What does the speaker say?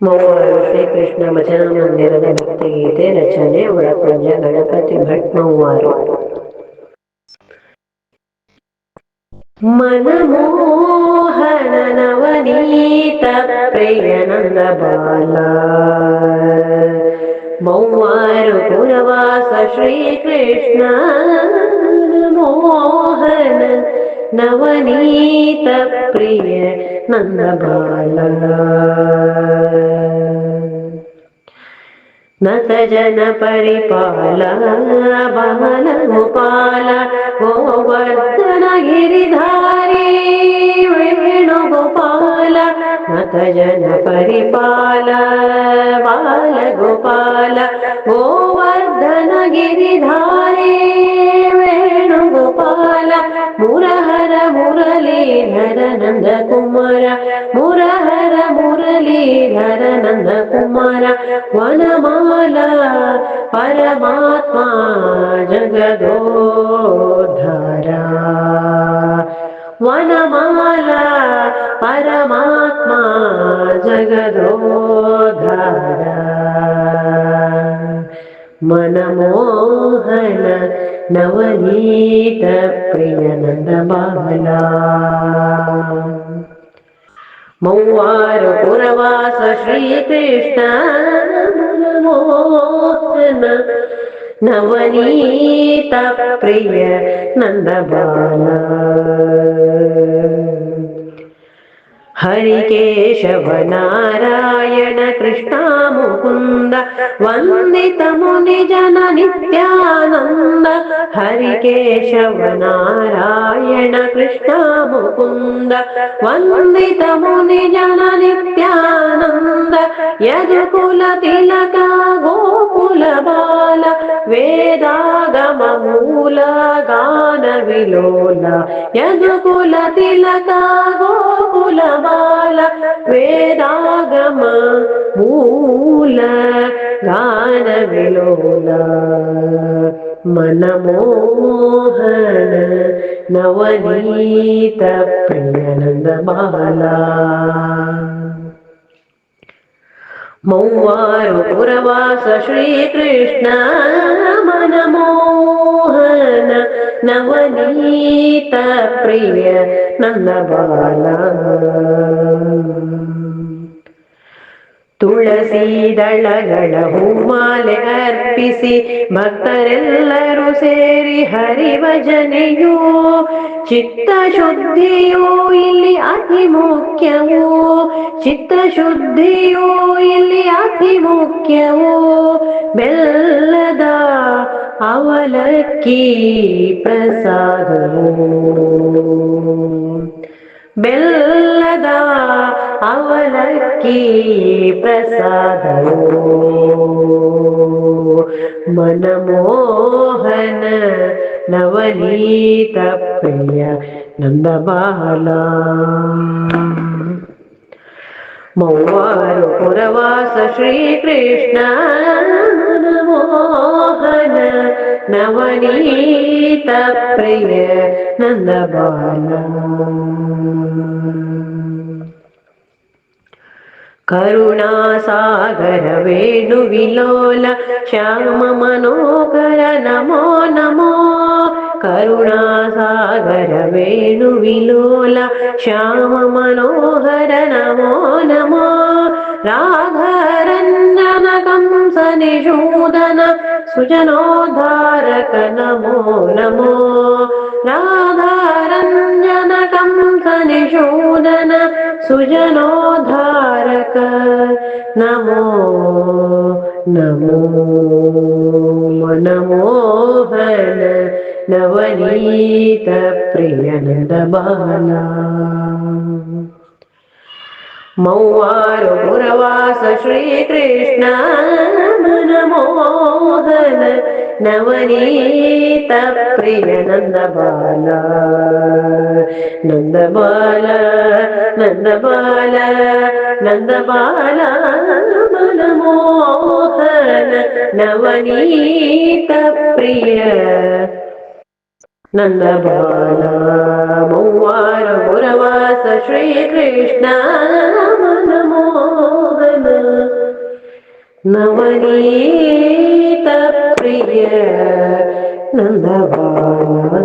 ಮೂವರು ಶ್ರೀಕೃಷ್ಣ ಭಜನಾ ಮಂದಿರದ ಭಕ್ತಿಗೀತೆ ರಚನೆ ಒಳಪಂಜ ಗಣಪತಿ ಭಟ್ ಮೂವರು ಮನಮೋಹನ ನವನೀತ ಪ್ರಿಯನಂದ ಬಾಲ ಮೌವಾರು ಪುರವಾಸ ಶ್ರೀಕೃಷ್ಣ ಮೋಹನ ನವನೀತ ಪ್ರಿಯ ನಂದ ಬಾಲ నతజన పరిపాల బమల గోపాల గోవర్ధన గిరిధారి వేణుగోపాల నతజన పరిపాల బాల గోపాల గోవర్ధన గిరిధారి వేణుగోపాల మురహర మురళీధర నంద కుమార మురహర ಕುಮಾರ ಮುರಹರ ಮುರಳೀಧರ ನಂದ ಕುಮಾರ ವನಮಾಲ ಪರಮಾತ್ಮ ಜಗದೋದ್ಧಾರ ವನಮಾಲ ಪರಮಾತ್ಮ ಜಗದೋದ್ಧಾರ ಮನಮೋಹನ ನವನೀತ ಪ್ರಿಯನಂದ ಬಾಲ మౌవారు పురవాస శ్రీకృష్ణ మోహన నవనీత ప్రియ నందబాల హరికేశవ నారాయణ కృష్ణ ముకుంద వందితముని జన నిత్యానంద హరికేశవ నారాయణ కృష్ణ ముకుంద. వందితముని జన నిత్యానంద యజుకుల తిలక గోకుల బాల వేదాగమ మూల గాన విలోల యజుకుల తిలక గోకుల బాల వేదాగమ మూల గాన విలోల మనమోహన నవనీత ప్రియానంద బాలా మౌవారు పురవాస శ్రీకృష్ణ మనమోహన నవనీత ప్రియ నందబాల ತುಳಸಿ ದಳಗಳ ಹೂಮಾಲೆ ಅರ್ಪಿಸಿ ಭಕ್ತರೆಲ್ಲರೂ ಸೇರಿ ಹರಿಭಜನೆಯೋ ಚಿತ್ತ ಶುದ್ಧಿಯೋ ಇಲ್ಲಿ ಅತಿ ಮುಖ್ಯವೋ. ಚಿತ್ತ ಶುದ್ಧಿಯೋ ಇಲ್ಲಿ ಅತಿ ಮುಖ್ಯವೋ. ಬೆಲ್ಲದ ಅವಲಕ್ಕಿ ಪ್ರಸಾದವೋ. ಬೆಲ್ಲದ ಅವಲಕ್ಕಿ ಪ್ರಸಾದವೋ ಮನಮೋಹನ ನವನೀತ ಪ್ರಿಯ ನಂದಬಾಲ ಮೌವಾರು ಪುರವಾಸ ಶ್ರೀಕೃಷ್ಣ ಮೋಹನ నవనీత ప్రియ నందబాల కరుణాసాగర వేణు విలోల శ్యామ మనోకర నమో నమో కరుణాసాగర వేణు విలోల శ్యామ మనోహర నమో నమో రాఘరంజన కంస నిషూదన సుజనోధా తారక నమో నమో నాధారంజనకం కనిషూదన సుజనోధారక నమో నమో మనమోహన నవనీత ప్రియనందబాలా మౌవారు పురవాస శ్రీకృష్ణ మనమోహన ನವನೀತ ಪ್ರಿಯ ನಂದ ಬಾಲ ನಂದ ಬಾಲ ನಂದ ಬಾಲ ನಂದ ಬಾಲ ಮನಮೋಹನ ನವನೀತ ಪ್ರಿಯ ನಂದ ಬಾಲ ಮೌವಾರ ಪುರವಾಸ ಶ್ರೀಕೃಷ್ಣ ಮನಮೋಹನ ನವನೀತ نندبان